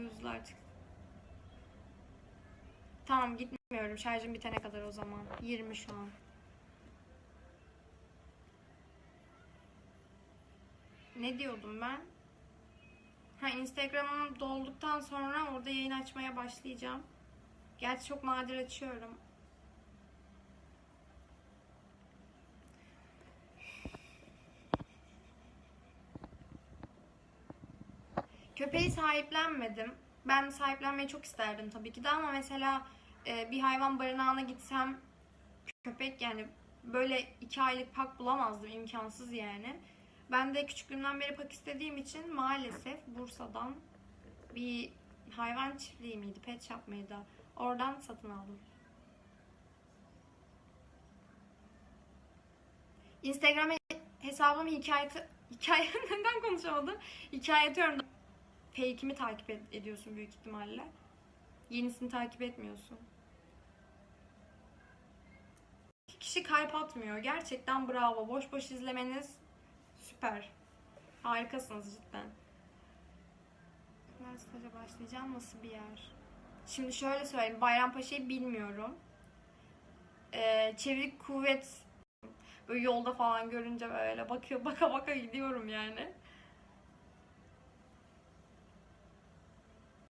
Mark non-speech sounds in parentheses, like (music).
uyuzlar çıktı. Tamam gitmiyorum. Şarjım bitene kadar o zaman. 20 şu an. Ne diyordum ben? Ha Instagram'ım dolduktan sonra orada yayın açmaya başlayacağım. Gerçi çok nadir açıyorum. Köpeği sahiplenmedim. Ben sahiplenmeyi çok isterdim tabii ki de ama mesela e, bir hayvan barınağına gitsem köpek yani böyle iki aylık pak bulamazdım imkansız yani. Ben de küçüklüğümden beri pak istediğim için maalesef Bursa'dan bir hayvan çiftliği miydi, pet shop mıydı? Oradan satın aldım. Instagram hesabımı hikaye (laughs) hikaye neden konuşamadım? Hikaye atıyorum. Fake'imi takip ed- ediyorsun büyük ihtimalle. Yenisini takip etmiyorsun. Kişi kalp atmıyor. Gerçekten bravo. Boş boş izlemeniz süper. Harikasınız cidden. Ben staja başlayacağım. Nasıl bir yer? Şimdi şöyle söyleyeyim. Bayrampaşa'yı bilmiyorum. Ee, çevik kuvvet böyle yolda falan görünce böyle bakıyor baka baka gidiyorum yani.